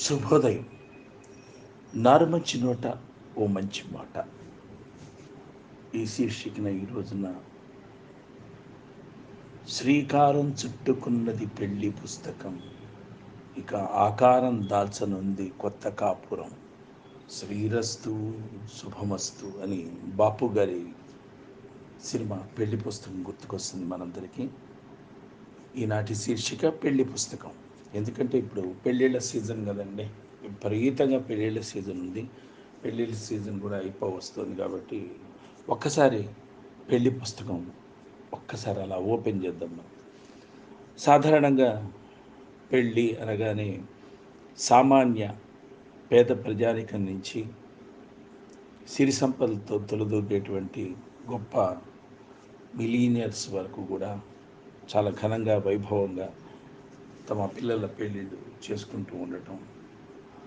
శుభోదయం. నారు మంచి నోట ఓ మంచి మాట. ఈ శీర్షికన ఈ రోజున శ్రీకారం చుట్టుకున్నది పెళ్ళి పుస్తకం. ఇక ఆకారం దాల్చనుంది కొత్త కాపురం. శ్రీరస్తు శుభమస్తు అని బాపు గారి సినిమా పెళ్ళి పుస్తకం గుర్తుకొస్తుంది మనందరికీ. ఈనాటి శీర్షిక పెళ్ళి పుస్తకం. ఎందుకంటే ఇప్పుడు పెళ్ళిళ్ళ సీజన్ కదండి. విపరీతంగా పెళ్ళిళ్ళ సీజన్ ఉంది. పెళ్ళిళ్ళ సీజన్ కూడా అయిపో వస్తుంది కాబట్టి ఒక్కసారి పెళ్ళి పుస్తకం ఒక్కసారి అలా ఓపెన్ చేద్దాం మనం. సాధారణంగా పెళ్ళి అనగానే సామాన్య పేద ప్రజానికం నుంచి సిరి సంపదలతో తొలదూపేటువంటి గొప్ప మిలీనియర్స్ వరకు కూడా చాలా ఘనంగా వైభవంగా తమ పిల్లల పెళ్ళిళ్ళు చేసుకుంటూ ఉండటం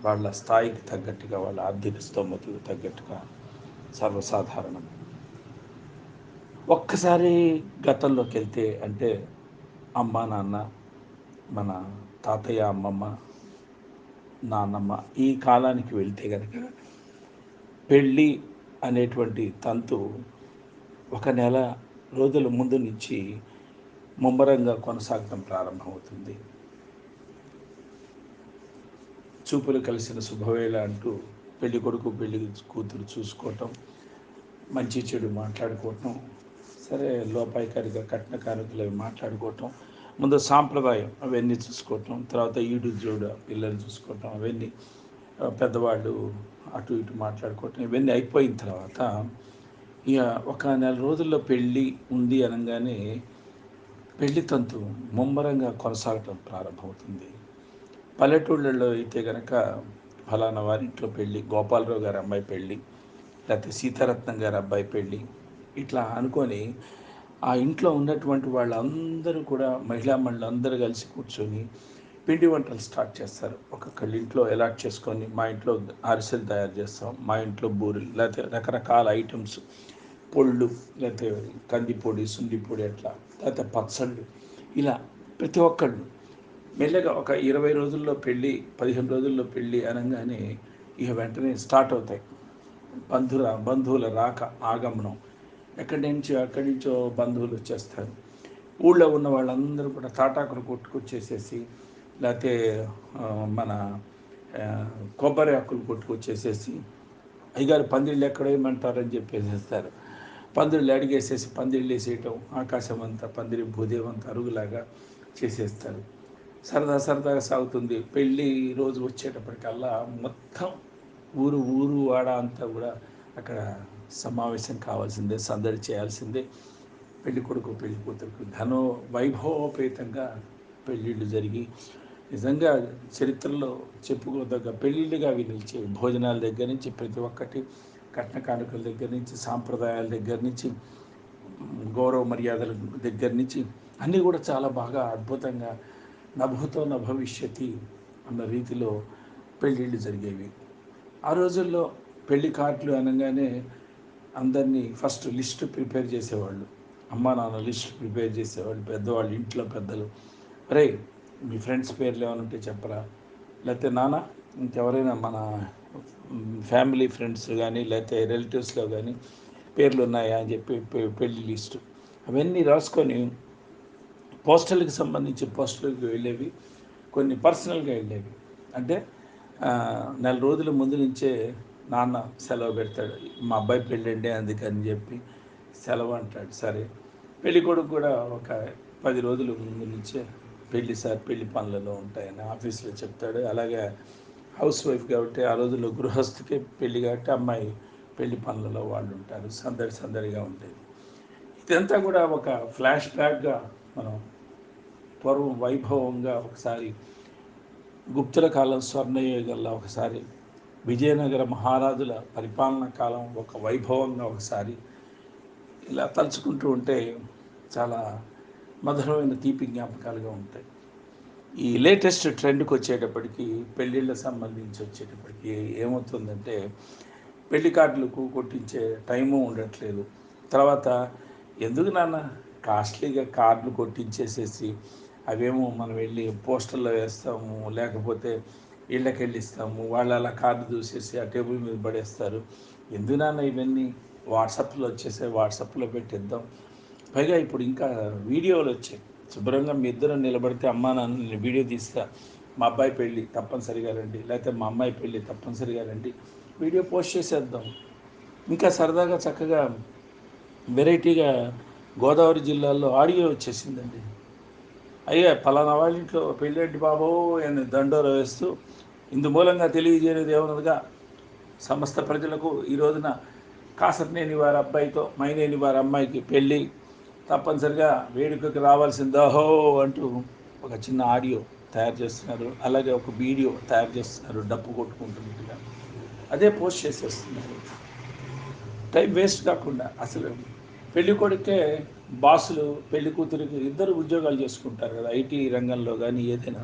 వాళ్ళ స్థాయికి తగ్గట్టుగా వాళ్ళ ఆర్థిక స్తోమతకు తగ్గట్టుగా సర్వసాధారణం. ఒక్కసారి గతంలోకి వెళ్తే అంటే అమ్మ నాన్న మన తాతయ్య అమ్మమ్మ నాన్నమ్మ ఈ కాలానికి వెళ్తే కనుక పెళ్ళి అనేటువంటి తంతు ఒక నెల రోజుల ముందు నుంచి ముమ్మరంగా కొనసాగడం ప్రారంభమవుతుంది. చూపులు కలిసిన శుభవేళ అంటూ పెళ్ళి కొడుకు పెళ్ళి కూతురు చూసుకోవటం మంచి చెడు మాట్లాడుకోవటం సరే లోపాయికారిగా కట్న కానుకలు అవి మాట్లాడుకోవటం ముందు సాంప్రదాయం అవన్నీ చూసుకోవటం తర్వాత ఈడు జోడు పిల్లలు చూసుకోవటం అవన్నీ పెద్దవాళ్ళు అటు ఇటు మాట్లాడుకోవటం ఇవన్నీ అయిపోయిన తర్వాత ఇక ఒక నెల రోజుల్లో పెళ్ళి ఉంది అనగానే పెళ్ళి తంతు ముమ్మరంగా కొనసాగటం ప్రారంభమవుతుంది. పల్లెటూళ్ళల్లో అయితే కనుక ఫలానా వారి ఇంట్లో పెళ్ళి గోపాలరావు గారి అమ్మాయి పెళ్ళి లేకపోతే సీతారత్నం గారి అబ్బాయి పెళ్ళి ఇట్లా అనుకొని ఆ ఇంట్లో ఉన్నటువంటి వాళ్ళందరూ కూడా మహిళా మండలి అందరూ కలిసి కూర్చొని పిండి వంటలు స్టార్ట్ చేస్తారు. ఒక్కొక్కళ్ళ ఇంట్లో ఎలాట్ చేసుకొని మా ఇంట్లో అరిసెలు తయారు చేస్తాం మా ఇంట్లో బూరెలు లేకపోతే రకరకాల ఐటమ్స్ పొళ్ళు లేకపోతే కందిపొడి సుండిపొడి అట్లా లేకపోతే పచ్చళ్ళు ఇలా ప్రతి ఒక్కళ్ళు మెల్లగా ఒక ఇరవై రోజుల్లో పెళ్ళి పదిహేను రోజుల్లో పెళ్ళి అనగానే ఇక వెంటనే స్టార్ట్ అవుతాయి. బంధుర బంధువుల రాక ఆగమనం. ఎక్కడి నుంచి అక్కడి నుంచో బంధువులు వచ్చేస్తారు. ఊళ్ళో ఉన్న వాళ్ళందరూ కూడా తాటాకులు కొట్టుకొచ్చేసేసి లేకపోతే మన కొబ్బరి ఆకులు కొట్టుకొచ్చేసేసి అయ్యగారు పందిళ్ళు ఎక్కడ వేయమంటారని చెప్పేసేస్తారు. పందిళ్ళు అడిగేసేసి పందిళ్ళు వేసేయటం ఆకాశం అంతా పందిరి భూదేవంతా అరుగులాగా చేసేస్తారు. సరదా సరదాగా సాగుతుంది. పెళ్ళి రోజు వచ్చేటప్పటికల్లా మొత్తం ఊరు ఊరు వాడ అంతా కూడా అక్కడ సమావేశం కావాల్సిందే సందడి చేయాల్సిందే. పెళ్ళి కొడుకు పెళ్ళి కూతురుకు ఘనో వైభవోపేతంగా పెళ్ళిళ్ళు జరిగి నిజంగా చరిత్రలో చెప్పుకోదగ్గ పెళ్ళిళ్ళుగా అవి భోజనాల దగ్గర నుంచి ప్రతి ఒక్కటి కట్న కానుకల దగ్గర నుంచి సాంప్రదాయాల దగ్గర నుంచి గౌరవ మర్యాదల దగ్గర నుంచి అన్నీ కూడా చాలా బాగా అద్భుతంగా నభూతో నభవిష్యతి అన్న రీతిలో పెళ్ళిళ్ళు జరిగేవి. ఆ రోజుల్లో పెళ్ళి కార్డులు అనగానే అందరినీ ఫస్ట్ లిస్ట్ ప్రిపేర్ చేసేవాళ్ళు. అమ్మా నాన్న లిస్ట్ ప్రిపేర్ చేసేవాళ్ళు పెద్దవాళ్ళు ఇంట్లో పెద్దలు. అరే మీ ఫ్రెండ్స్ పేర్లు ఏమైనా ఉంటే చెప్పరా? లేకపోతే నాన్న ఇంకెవరైనా మన ఫ్యామిలీ ఫ్రెండ్స్ కానీ లేకపోతే రిలేటివ్స్లో కానీ పేర్లు ఉన్నాయా? అని చెప్పి పెళ్ళి లిస్టు. అవన్నీ రాసుకొని పోస్టల్కి సంబంధించి పోస్టల్కి వెళ్ళేవి కొన్ని పర్సనల్గా వెళ్ళేవి. అంటే నెల రోజుల ముందు నుంచే నాన్న సెలవు పెడతాడు మా అబ్బాయి పెళ్ళండి అందుకని చెప్పి సెలవు అంటాడు. సరే పెళ్ళి కొడుకు కూడా ఒక పది రోజుల ముందు నుంచే పెళ్ళి సార్ పెళ్ళి పనులలో ఉంటాయని ఆఫీస్లో చెప్తాడు. అలాగే హౌస్ వైఫ్ కాబట్టి ఆ రోజుల్లో గృహస్థుకే పెళ్ళి కాబట్టి అమ్మాయి పెళ్ళి పనులలో వాళ్ళు ఉంటారు సందడి సందడిగా ఉండేది. ఇదంతా కూడా ఒక ఫ్లాష్ బ్యాక్గా మనం పూర్వం వైభవంగా ఒకసారి గుప్తుల కాలం స్వర్ణయుగంలో ఒకసారి విజయనగర మహారాజుల పరిపాలన కాలం ఒక వైభవంగా ఒకసారి ఇలా తలుచుకుంటూ ఉంటే చాలా మధురమైన తీపి జ్ఞాపకాలుగా ఉంటాయి. ఈ లేటెస్ట్ ట్రెండ్కి వచ్చేటప్పటికి పెళ్ళిళ్ళ సంబంధించి వచ్చేటప్పటికి ఏమవుతుందంటే పెళ్ళి కార్డులకు కొట్టించే టైము ఉండట్లేదు. తర్వాత ఎందుకు నాన్న కాస్ట్లీగా కార్డులు కొట్టించేసేసి అవేమో మనం వెళ్ళి పోస్టర్లో వేస్తాము లేకపోతే ఇళ్ళకి వెళ్ళిస్తాము వాళ్ళు అలా కార్డు చూసేసి ఆ టేబుల్ మీద పడేస్తారు. ఎందుకు ఇవన్నీ? వాట్సాప్లో వచ్చేసే వాట్సాప్లో పెట్టిద్దాం. పైగా ఇప్పుడు ఇంకా వీడియోలు వచ్చాయి. శుభ్రంగా మీ ఇద్దరు నిలబడితే అమ్మా నాన్న నేను వీడియో తీస్తా. మా అబ్బాయి పెళ్ళి తప్పనిసరిగా రండి లేకపోతే మా అమ్మాయి పెళ్ళి తప్పనిసరిగా రండి. వీడియో పోస్ట్ చేసేద్దాం. ఇంకా సరదాగా చక్కగా వెరైటీగా గోదావరి జిల్లాలో ఆడియో వచ్చేసిందండి. అయ్యా ఫలానా వాళ్ళ ఇంట్లో పెళ్ళంటి బాబో అని దండోర వేస్తూ ఇందు మూలంగా తెలియజేయలేదు ఏమన్నదిగా సమస్త ప్రజలకు ఈ రోజున కాసర్నేని వారి అబ్బాయితో మైనేని వారి అమ్మాయికి పెళ్ళి తప్పనిసరిగా వేడుకకి రావాల్సిందహో అంటూ ఒక చిన్న ఆడియో తయారు చేస్తున్నారు. అలాగే ఒక వీడియో తయారు చేస్తున్నారు డప్పు కొట్టుకుంటున్నట్టుగా. అదే పోస్ట్ చేసేస్తున్నారు. టైం వేస్ట్ కాకుండా అసలు పెళ్ళి కొడుకే బాసులు పెళ్ళి కూతురికి ఇద్దరు ఉద్యోగాలు చేసుకుంటారు కదా ఐటీ రంగంలో కానీ ఏదైనా.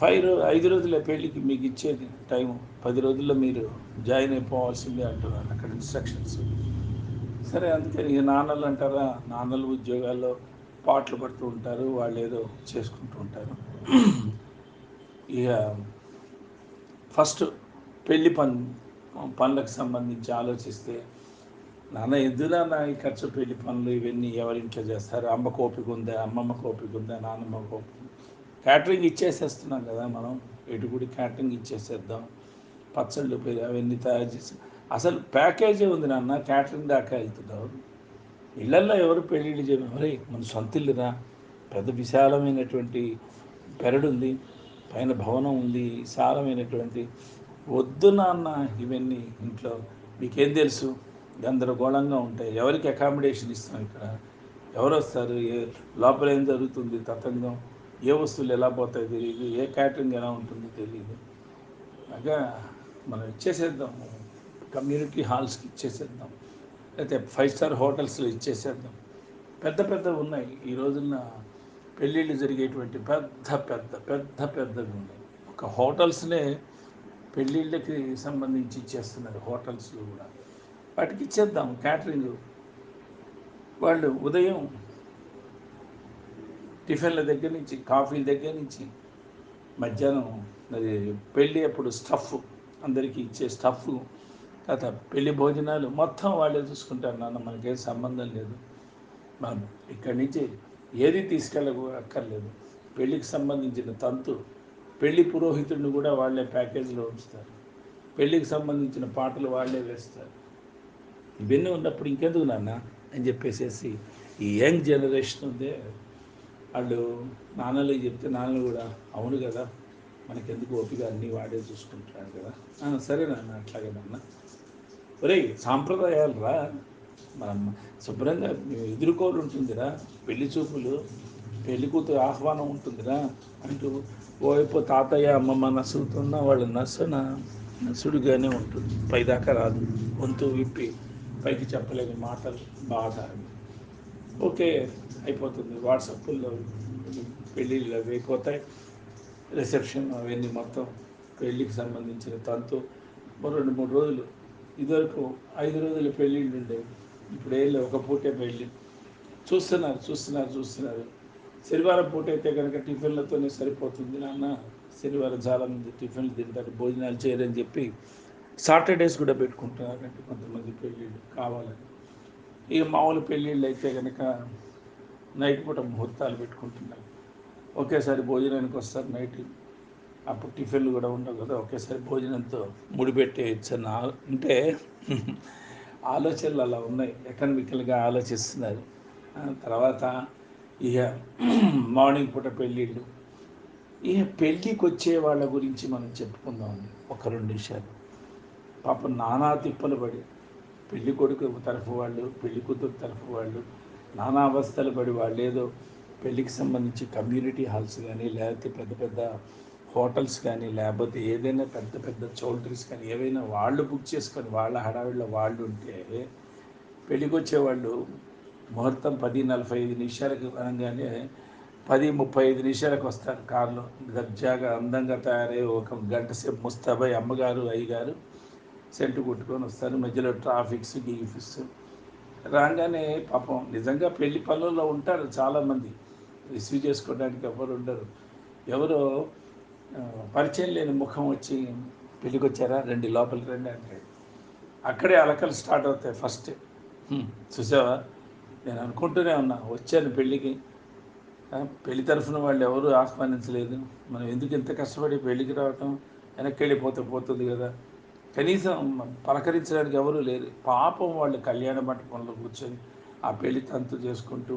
ఫైవ్ రో ఐదు రోజుల పెళ్ళికి మీకు ఇచ్చేది టైం పది రోజుల్లో మీరు జాయిన్ అయిపోవాల్సిందే అంటున్నారు అక్కడ ఇన్స్ట్రక్షన్స్. సరే అందుకని ఇక నాన్నలు అంటారా నాన్నలు ఉద్యోగాల్లో పాటలు పడుతూ ఉంటారు వాళ్ళు ఏదో చేసుకుంటూ ఉంటారు. ఇక ఫస్ట్ పెళ్ళి పన్ పనులకు సంబంధించి ఆలోచిస్తే నాన్న ఎందుకు నా ఈ ఖర్చు పెళ్ళి పనులు ఇవన్నీ ఎవరింట్లో చేస్తారు? అమ్మ కోపిక ఉందా? అమ్మమ్మ కోపిక ఉందా? నాన్నమ్మ కోపిక క్యాటరింగ్ ఇచ్చేసేస్తున్నాం కదా మనం. ఎటు కూడా క్యాటరింగ్ ఇచ్చేసేద్దాం. పచ్చళ్ళు పెరి అవన్నీ తయారు చేసి అసలు ప్యాకేజే ఉంది నాన్న క్యాటరింగ్ దాకా వెళ్తున్నావు. ఇళ్ళల్లో ఎవరు పెళ్ళిళ్ళు చేయడం మరి మన సొంత ఇల్లురా. పెద్ద విశాలమైనటువంటి పెరడు ఉంది. పైన భవనం ఉంది. విశాలమైనటువంటి వద్దు నాన్న ఇవన్నీ ఇంట్లో. మీకేం తెలుసు? గందరగోళంగా ఉంటాయి. ఎవరికి అకామిడేషన్ ఇస్తున్నాం ఇక్కడ? ఎవరు వస్తారు? ఏ లోపల ఏం జరుగుతుంది? తతంగం? ఏ వస్తువులు ఎలా పోతాయి తెలియదు ఏ క్యాటరింగ్ ఎలా ఉంటుందో తెలియదు అలాగా మనం ఇచ్చేసేద్దాం. కమ్యూనిటీ హాల్స్కి ఇచ్చేసేద్దాం. లేకపోతే ఫైవ్ స్టార్ హోటల్స్లో ఇచ్చేసేద్దాం. పెద్ద పెద్ద ఉన్నాయి. ఈ రోజున పెళ్ళిళ్ళు జరిగేటువంటి పెద్ద పెద్ద పెద్ద పెద్దవి ఉన్నాయి. ఒక హోటల్స్నే పెళ్ళిళ్ళకి సంబంధించి ఇచ్చేస్తున్నారు హోటల్స్లో కూడా. వాటికి ఇచ్చేద్దాం క్యాటరింగ్. వాళ్ళు ఉదయం టిఫిన్ల దగ్గర నుంచి కాఫీల దగ్గర నుంచి మధ్యాహ్నం అది పెళ్ళి అప్పుడు స్టఫ్ అందరికీ ఇచ్చే స్టఫ్ తర్వాత పెళ్ళి భోజనాలు మొత్తం వాళ్ళే చూసుకుంటారు. నాన్న మనకేం సంబంధం లేదు. మనం ఇక్కడి నుంచి ఏది తీసుకెళ్ళ అక్కర్లేదు పెళ్ళికి సంబంధించిన తంతు పెళ్ళి పురోహితుడిని కూడా వాళ్ళే ప్యాకేజీలో ఉంచుతారు. పెళ్ళికి సంబంధించిన పాటలు వాళ్ళే వేస్తారు. ఇవన్నీ ఉన్నప్పుడు ఇంకెందుకు నాన్న అని చెప్పేసేసి ఈ యంగ్ జనరేషన్ ఉందే వాళ్ళు నాన్నలు చెప్తే నాన్నలు కూడా అవును కదా మనకెందుకు ఓపిక? అన్నీ వాడే చూసుకుంటున్నాడు కదా. సరే నాన్న అట్లాగే నాన్న. ఒరే సాంప్రదాయాలు రా. మనం శుభ్రంగా ఎదుర్కోలు ఉంటుందిరా. పెళ్ళి చూపులు పెళ్ళి కూతురు ఆహ్వానం ఉంటుందిరా అంటూ ఓవైపు తాతయ్య అమ్మమ్మ నసులుతున్నా వాళ్ళ నసన నసుడుగానే ఉంటుంది. పైదాకా రాదు. గొంతు విప్పి పైకి చెప్పలేని మాటలు బాధ. ఓకే అయిపోతుంది. వాట్సాప్లో పెళ్ళిళ్ళు అవి అయిపోతాయి. రిసెప్షన్ అవన్నీ మొత్తం పెళ్ళికి సంబంధించిన తంతు. ఓ రెండు మూడు రోజులు. ఇదివరకు ఐదు రోజుల పెళ్ళిళ్ళు ఉండేవి. ఇప్పుడు ఏం ఒక పూటే పెళ్ళి. చూస్తున్నారు చూస్తున్నారు చూస్తున్నారు. శనివారం పూట అయితే కనుక టిఫిన్లతోనే సరిపోతుంది. నాన్న శనివారం చాలామంది టిఫిన్లు తింటారు భోజనాలు చేయరని చెప్పి సాటర్డేస్ కూడా పెట్టుకుంటున్నారంటే కొంతమంది పెళ్ళిళ్ళు కావాలని ఇక మామూలు పెళ్ళిళ్ళు అయితే కనుక నైట్ పూట ముహూర్తాలు పెట్టుకుంటున్నారు ఒకేసారి భోజనానికి వస్తారు నైట్. అప్పుడు టిఫిన్లు కూడా ఉండవు కదా ఒకేసారి భోజనంతో ముడిపెట్టేయచ్చు అన్న అంటే ఆలోచనలు అలా ఉన్నాయి. ఎకనమికల్గా ఆలోచిస్తున్నారు. తర్వాత ఇక మార్నింగ్ పూట పెళ్ళిళ్ళు. ఇక పెళ్ళికి వచ్చే వాళ్ళ గురించి మనం చెప్పుకుందామండి. ఒక రెండు విషయాలు పాపం నానా తిప్పలు పడి పెళ్ళి కొడుకు తరఫు వాళ్ళు పెళ్ళి కూతురు తరఫు వాళ్ళు నానా అవస్థలు పడి వాళ్ళు ఏదో పెళ్ళికి సంబంధించి కమ్యూనిటీ హాల్స్ కానీ లేకపోతే పెద్ద పెద్ద హోటల్స్ కానీ లేకపోతే ఏదైనా పెద్ద పెద్ద చౌల్ట్రీస్ కానీ ఏవైనా వాళ్ళు బుక్ చేసుకొని వాళ్ళ హడావిడిలో వాళ్ళు ఉంటే పెళ్ళికి వచ్చేవాళ్ళు ముహూర్తం పది నలభై ఐదు నిమిషాలకు అనగానే పది ముప్పై ఐదు నిమిషాలకు వస్తారు. కారులో దర్జాగా అందంగా తయారై ఒక గంట సేపు ముస్తాబాయి అమ్మగారు అయ్యగారు సెంటు కొట్టుకొని వస్తారు. మధ్యలో ట్రాఫిక్స్ గీఫిక్స్ రాగానే పాపం నిజంగా పెళ్ళి పనుల్లో ఉంటారు చాలామంది. రిసీవ్ చేసుకోవడానికి ఎవరు ఉండరు. ఎవరో పరిచయం లేని ముఖం వచ్చి పెళ్ళికి వచ్చారా రండి లోపలికి రండి అంటే. అక్కడే అలకలు స్టార్ట్ అవుతాయి ఫస్ట్. చూసావా? నేను అనుకుంటూనే ఉన్నా వచ్చాను పెళ్ళికి. పెళ్ళి తరఫున వాళ్ళు ఎవరు ఆహ్వానించలేదు. మనం ఎందుకు ఇంత కష్టపడి పెళ్ళికి రావటం? వెనక్కి వెళ్ళిపోతే పోతుంది కదా. కనీసం పలకరించడానికి ఎవరు లేరు. పాపం వాళ్ళు కళ్యాణ మంటపంలో కూర్చొని ఆ పెళ్ళి తంతు చేసుకుంటూ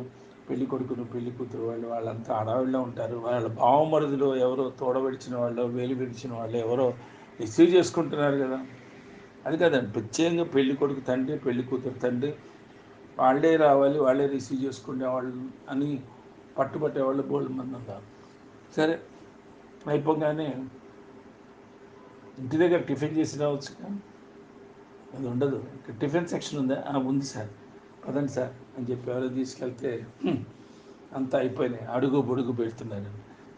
పెళ్ళి కొడుకును పెళ్ళి కూతురు వాళ్ళు వాళ్ళంతా అడవిలో ఉంటారు. వాళ్ళ బావమరుదులు ఎవరో తోడబడిచిన వాళ్ళు వేలు విడిచిన వాళ్ళు ఎవరో రిసీవ్ చేసుకుంటున్నారు కదా. అది కాదండి ప్రత్యేకంగా పెళ్ళి కొడుకు తండ్రి పెళ్ళి కూతురు తండ్రి వాళ్ళే రావాలి వాళ్ళే రిసీవ్ చేసుకునే వాళ్ళు అని పట్టుబట్టేవాళ్ళు బోల్డ్ మంది ఉన్నారు సరే అయిపోగానే ఇంటి దగ్గర టిఫిన్ చేసి రావచ్చు అది ఉండదు. ఇక్కడ టిఫిన్ సెక్షన్ ఉందా. "ఆ, ఉంది సార్. పదండి సార్ అని చెప్పి ఎవరో తీసుకెళ్తే అంతా అయిపోయినాయి. అడుగు బొడుగు పెడుతున్నారు.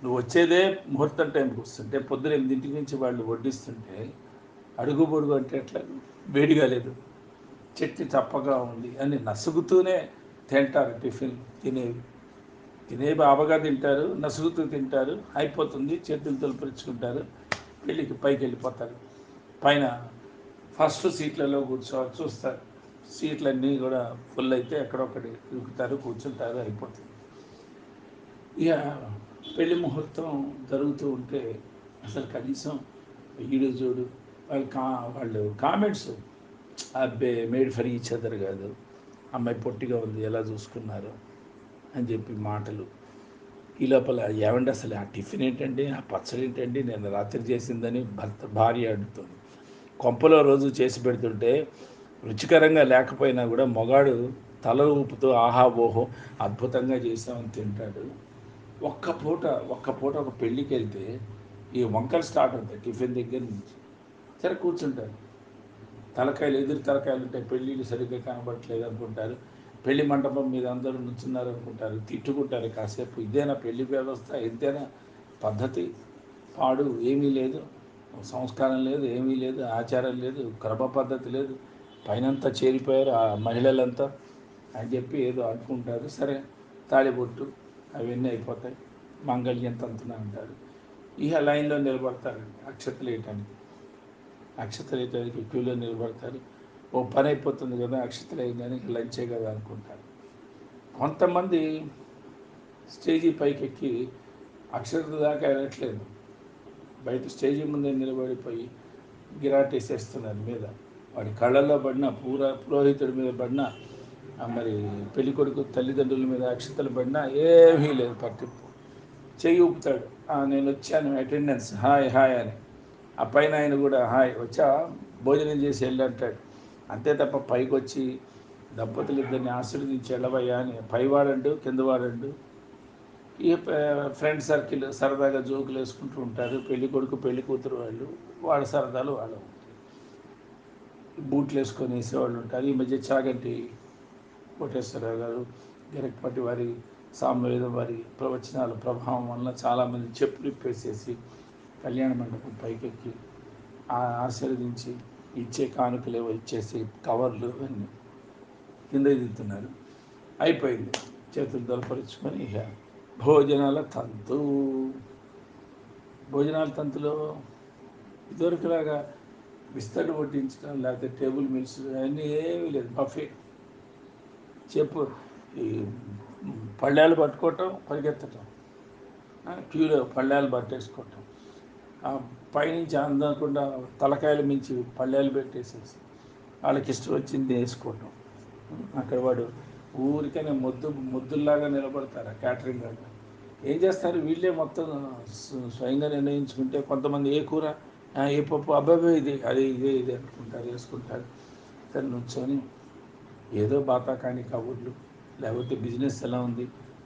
నువ్వు వచ్చేదే ముహూర్తం టైంకి వస్తుంటే పొద్దున ఎనిమిదింటి నుంచి వాళ్ళు వడ్డిస్తుంటే అడుగు బొడుగు అంటే ఎట్లా వేడిగా లేదు. చెట్టు చప్పగా ఉంది అని నసుగుతూనే తింటారు టిఫిన్ తినేవి తినేవి బాబగా తింటారు నసుగుతూ తింటారు. అయిపోతుంది చేతులు తొలిపరుచుకుంటారు పెళ్ళికి పైకి వెళ్ళిపోతారు పైన ఫస్ట్ సీట్లలో కూర్చోవాలి. చూస్తారు. సీట్లన్నీ కూడా ఫుల్ అయితే ఎక్కడొక్కడి ఇరుకుతారు కూర్చుంటారు అయిపోతుంది ఇక పెళ్ళి ముహూర్తం జరుగుతూ ఉంటే అసలు కనీసం ఈడు చూడు వాళ్ళు కా వాళ్ళు కామెంట్స్ అబ్బే మేడ్ ఫర్ ఈచ్ అదర్ కాదు. అమ్మాయి పొట్టిగా ఉంది ఎలా చూసుకున్నారు? అని చెప్పి మాటలు. ఈ లోపల ఏమండి అసలు ఆ టిఫిన్ ఏంటండి? ఆ పచ్చడి ఏంటండి? నేను రాత్రి చేసిందని భర్త భార్య అడుగుతుంది. కొంపలో రోజు చేసి పెడుతుంటే రుచికరంగా లేకపోయినా కూడా మొగాడు తల ఊపుతూ ఆహా ఓహో అద్భుతంగా చేసామని తింటాడు. ఒక్క పూట ఒక్క పూట ఒక పెళ్ళికి వెళ్తే ఈ వంకలు స్టార్ట్ అవుతాయి టిఫిన్ దగ్గర నుంచి. సరే కూర్చుంటారు. తలకాయలు ఎదురు తలకాయలు ఉంటాయి పెళ్ళిళ్ళు సరిగ్గా కనబడట్లేదు అనుకుంటారు. పెళ్ళి మండపం మీద అందరూ నుంచున్నారు అనుకుంటారు తిట్టుకుంటారు కాసేపు. ఇదేనా పెళ్ళి వ్యవస్థ? ఇదేనా పద్ధతి? పాడు? ఏమీ లేదు. సంస్కారం లేదు ఏమీ లేదు. ఆచారం లేదు క్రమ పద్ధతి లేదు. పైనంతా చేరిపోయారు ఆ మహిళలంతా అని చెప్పి ఏదో అనుకుంటారు. సరే తాళిబొట్టు అవన్నీ అయిపోతాయి. మంగళ్యం తంతున అంటారు. ఇక లైన్లో నిలబడతారండి. అక్షతలు వేయటానికి అక్షతలు వేయటానికి క్యూలో నిలబడతారు. ఓ పని అయిపోతుంది కదా అక్షతలు కానీ లంచే కదా అనుకుంటారు. కొంతమంది స్టేజీ పైకి ఎక్కి అక్షతల దాకా వెళ్ళట్లేదు. బయట స్టేజీ ముందే నిలబడిపోయి గిరాటేసేస్తున్నారు మీద. వాడి కళ్ళల్లో పడిన పూర పురోహితుడి మీద పడిన మరి పెళ్ళి కొడుకు తల్లిదండ్రుల మీద అక్షతలు పడినా ఏమీ లేదు పట్టింపు. చెయ్యి ఊపుతాడు. నేను వచ్చాను అటెండెన్స్ హాయ్ హాయ్ అని. ఆ పైన ఆయన కూడా హాయ్ వచ్చా? భోజనం చేసి వెళ్ళి అంటాడు అంతే తప్ప పైకి వచ్చి దంపతులు ఇద్దరిని ఆశీర్వదించి వెళ్ళవయ్యా అని పైవాడండు కిందవాడండు. ఈ ఫ్రెండ్ సర్కిల్ సరదాగా జోకులు వేసుకుంటూ ఉంటారు. పెళ్ళి కొడుకు పెళ్ళి కూతురు వాళ్ళు. వాళ్ళ సరదాలు వాళ్ళు బూట్లు వేసుకొని వేసేవాళ్ళు ఉంటారు. ఈ మధ్య చాగంటి కోటేశ్వరరావు గారు గిరక్పటి వారి సామవేదం వారి ప్రవచనాల ప్రభావం వల్ల చాలామంది చెప్పులు ఇప్పేసేసి కళ్యాణ మండపం పైకెక్కి ఆశీర్వదించి ఇచ్చే కానుకలేవో ఇచ్చేసి కవర్లు అన్నీ కింద దిద్దుతున్నారు. అయిపోయింది. చేతులు దొరపరుచుకొని ఇక భోజనాల తంతు. భోజనాల తంతులో ఇదివరకులాగా విస్తరణ వడ్డించడం లేకపోతే టేబుల్ మిల్స్ అవన్నీ ఏమీ లేదు. బఫే. చెప్పు. ఈ పళ్ళాలు పట్టుకోవటం పరిగెత్తటం. క్యూలో పళ్ళాలు పట్టేసుకోవటం. పైనుంచి అందకుండా తలకాయలు మించి పల్లెలు పెట్టేసేసి వాళ్ళకి ఇష్టం వచ్చింది వేసుకోవటం. అక్కడ వాడు ఊరికనే ముద్దు ముద్దుల్లాగా నిలబడతారు క్యాటరింగ్ వాళ్ళు ఏం చేస్తారు? వీళ్ళే మొత్తం స్వయంగా నిర్ణయించుకుంటే కొంతమంది ఏ కూర ఏ పప్పు అబ్బాబే ఇది అది ఇదే ఇది అనుకుంటారు వేసుకుంటారు. సరే నుంచొని ఏదో బాతాకాని కబుర్లు లేకపోతే బిజినెస్ ఎలా ఉంది?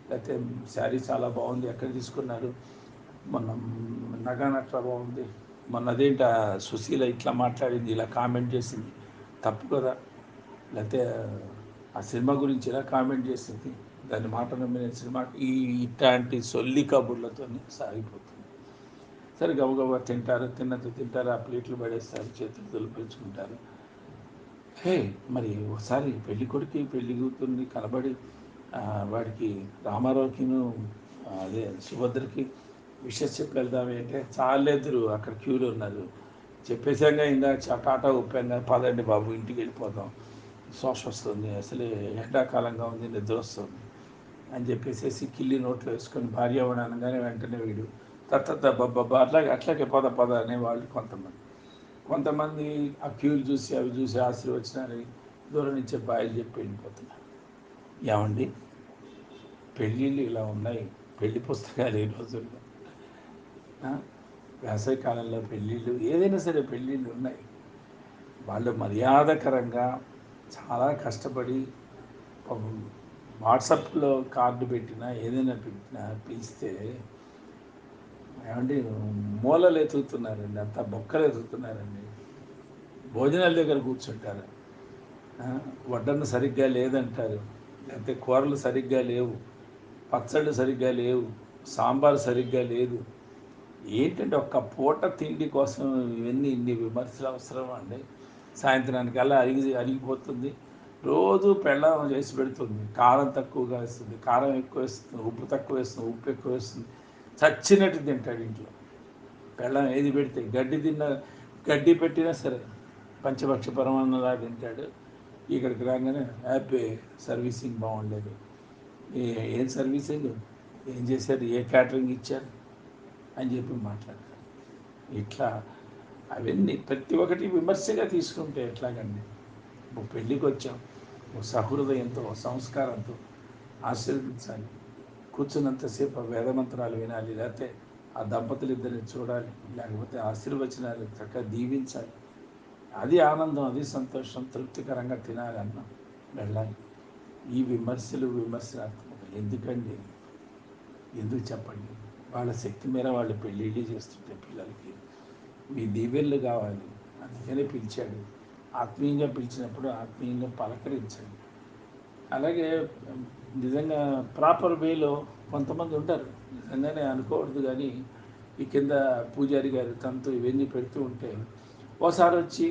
లేకపోతే శారీ చాలా బాగుంది ఎక్కడ తీసుకున్నారు? మన నగాన్ అట్లా బాగుంది మొన్న అదేంట సుశీల ఇట్లా మాట్లాడింది ఇలా కామెంట్ చేసింది. తప్పు కదా. లేకపోతే ఆ సినిమా గురించి ఇలా కామెంట్ చేసింది. దాని మాట నమ్మిన సినిమా ఈ ఇట్లాంటి సొల్లి కబుర్లతో సాగిపోతుంది. సరే గబగబా తింటారు తిన్నంత తింటారు ఆ ప్లేట్లు పడేస్తారు చేతులు దులిపించుకుంటారు హే మరి ఒకసారి పెళ్ళి కొడుకు పెళ్ళి కూతుర్ని కనబడి వాడికి రామారావుకిను అదే సుభద్రకి విషయం చెప్పి వెళ్దామే అంటే చాలేదురు అక్కడ క్యూలో ఉన్నారు. చెప్పేసాక ఇందాక చటాటా ఉప్పాక పదండి బాబు ఇంటికి వెళ్ళిపోతాం. శ్వాస వస్తుంది. అసలే ఎండాకాలంగా ఉంది నిద్ర వస్తుంది అని చెప్పేసేసి కిల్లి నోట్లో వేసుకొని భార్య అనగానే వెంటనే వీడు తత్త బాబా అట్లాగే అట్లాగే పద పద అనేవాళ్ళు కొంతమంది. కొంతమంది ఆ క్యూలు చూసి అవి చూసి ఆశీర్వచనాలు దూరం నుంచే బాయలు చెప్పి వెళ్ళిపోతున్నారు. ఏమండి? పెళ్ళిళ్ళు ఇలా ఉన్నాయి. పెళ్ళి పుస్తకాలు ఈ రోజుల్లో. వేసవి కాలంలో పెళ్ళిళ్ళు ఏదైనా సరే పెళ్ళిళ్ళు ఉన్నాయి. వాళ్ళు మర్యాదకరంగా చాలా కష్టపడి వాట్సాప్లో కార్డు పెట్టినా ఏదైనా పెట్టినా పిలిస్తే ఏమంటే మూలలు ఎతుకుతున్నారండి అంత బొక్కలు ఎతుకుతున్నారండి. భోజనాల దగ్గర కూర్చుంటారు. వడ్డన సరిగ్గా లేదంటారు. లేకపోతే కూరలు సరిగ్గా లేవు. పచ్చళ్ళు సరిగ్గా లేవు. సాంబార్ సరిగ్గా లేదు. ఏంటంటే ఒక్క పూట తిండి కోసం ఇవన్నీ ఇన్ని విమర్శలు అవసరమా అండి? సాయంత్రానికి అలా అరిగి అరిగిపోతుంది. రోజు పెళ్ళం చేసి పెడుతుంది. కారం తక్కువగా వేస్తుంది. కారం ఎక్కువ వేస్తుంది. ఉప్పు తక్కువ వేస్తుంది. ఉప్పు ఎక్కువ వేస్తుంది. చచ్చినట్టు తింటాడు ఇంట్లో. పెళ్ళం ఏది పెడితే గడ్డి తిన్న గడ్డి పెట్టినా సరే పంచపక్ష పరమాన్నలా తింటాడు. ఇక్కడికి రాగానే హ్యాపీ సర్వీసింగ్ బాగుండేది. ఏం సర్వీసింగ్? ఏం చేశారు? ఏ క్యాటరింగ్ ఇచ్చారు? అని చెప్పి మాట్లాడతారు. ఇట్లా అవన్నీ ప్రతి ఒక్కటి విమర్శగా తీసుకుంటే ఎట్లాగండి? ఓ పెళ్ళికి వచ్చాం ఓ సహృదయంతో ఓ సంస్కారంతో ఆశీర్వదించాలి. కూర్చున్నంతసేపు వేదమంత్రాలు వినాలి లేకపోతే ఆ దంపతులు ఇద్దరిని చూడాలి లేకపోతే ఆశీర్వచనాలు చక్కగా దీవించాలి. అది ఆనందం అది సంతోషం తృప్తికరంగా తినాలి అన్న వెళ్ళాలి. ఈ విమర్శలు విమర్శనాత్మక. ఎందుకండి? ఎందుకు చెప్పండి? వాళ్ళ శక్తి మేర వాళ్ళు పెళ్ళిళ్ళు చేస్తుంటే పిల్లలకి మీ దీవెళ్ళు కావాలి అందుకనే పిలిచాడు. ఆత్మీయంగా పిలిచినప్పుడు ఆత్మీయంగా పలకరించండి. అలాగే నిజంగా ప్రాపర్ వేలో కొంతమంది ఉంటారు. నిజంగానే అనుకోవద్దు కానీ ఈ కింద పూజారి గారు తనతో ఇవన్నీ పెడుతూ ఉంటే ఓసారి వచ్చి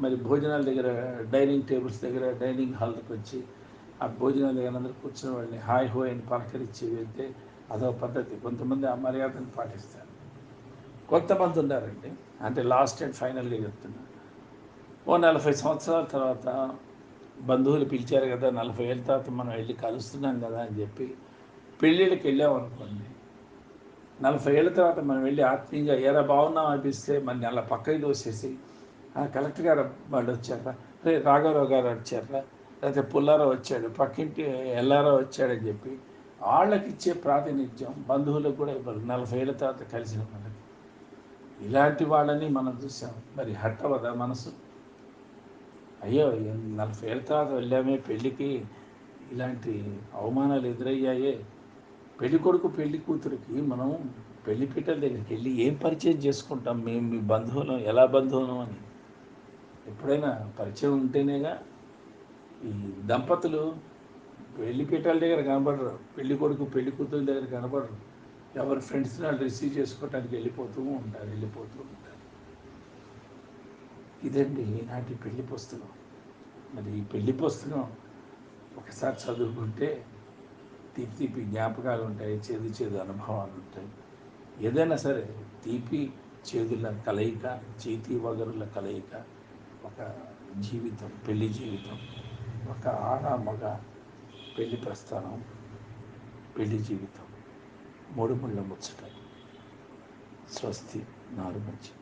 మరి భోజనాల దగ్గర డైనింగ్ టేబుల్స్ దగ్గర డైనింగ్ హాల్కి వచ్చి ఆ భోజనాల దగ్గర అందరూ కూర్చున్న వాళ్ళని హాయ్ హోయ్ అని పలకరించి వెళ్తే అదో పద్ధతి. కొంతమంది ఆ మర్యాదను పాటిస్తారు. కొంతమంది ఉన్నారండి. అంటే లాస్ట్ అండ్ ఫైనల్గా చెప్తున్నా. ఓ నలభై సంవత్సరాల తర్వాత బంధువులు పిలిచారు కదా నలభై ఏళ్ళ తర్వాత మనం వెళ్ళి కలుస్తున్నాం కదా అని చెప్పి పెళ్ళిళ్ళకి వెళ్ళామనుకోండి నలభై ఏళ్ళ తర్వాత మనం వెళ్ళి ఆత్మీయంగా ఏరా బాగున్నాం అనిపిస్తే మన అలా పక్కకి దోసేసి కలెక్టర్ గారు వాళ్ళు వచ్చారా? రే రాఘవరావు గారు వచ్చారా? లేకపోతే పుల్లారావు వచ్చాడు పక్కింటి ఎల్లారావు వచ్చాడని చెప్పి వాళ్ళకి ఇచ్చే ప్రాతినిధ్యం బంధువులకు కూడా ఇవ్వరు. నలభై ఏళ్ళ తర్వాత కలిసిన వాళ్ళకి. ఇలాంటి వాళ్ళని మనం చూసాం. మరి హట్టవదా మనసు? అయ్యో నలభై ఏళ్ళ తర్వాత వెళ్ళామే పెళ్ళికి. ఇలాంటి అవమానాలు ఎదురయ్యాయే. పెళ్ళి కొడుకు పెళ్ళి కూతురికి మనం పెళ్ళి పీటల దగ్గరికి వెళ్ళి ఏం పరిచయం చేసుకుంటాం? మేము మీ బంధువులం. ఎలా బంధువులం అని? ఎప్పుడైనా పరిచయం ఉంటేనేగా ఈ దంపతులు పెళ్ళి పీఠాల దగ్గర కనబడరు పెళ్ళి కొడుకు పెళ్ళి కూతురు దగ్గర కనబడరు ఎవరి ఫ్రెండ్స్ని వాళ్ళు రిసీవ్ చేసుకోవటానికి వెళ్ళిపోతూ ఉంటారు వెళ్ళిపోతూ ఉంటారు. ఇదండి ఈనాటి పెళ్ళి పుస్తకం. మరి ఈ పెళ్ళి పుస్తకం ఒకసారి చదువుకుంటే తీపి తీపి జ్ఞాపకాలు ఉంటాయి చేదు చేదు అనుభవాలు ఉంటాయి. ఏదైనా సరే తీపి చేదుల కలయిక చేతి వగరుల కలయిక ఒక జీవితం పెళ్ళి జీవితం ఒక ఆడ మగ పెళ్ళి ప్రస్థానం పెళ్ళి జీవితం. మూడు ముళ్ళ ముచ్చట. స్వస్తి నారు మంచి.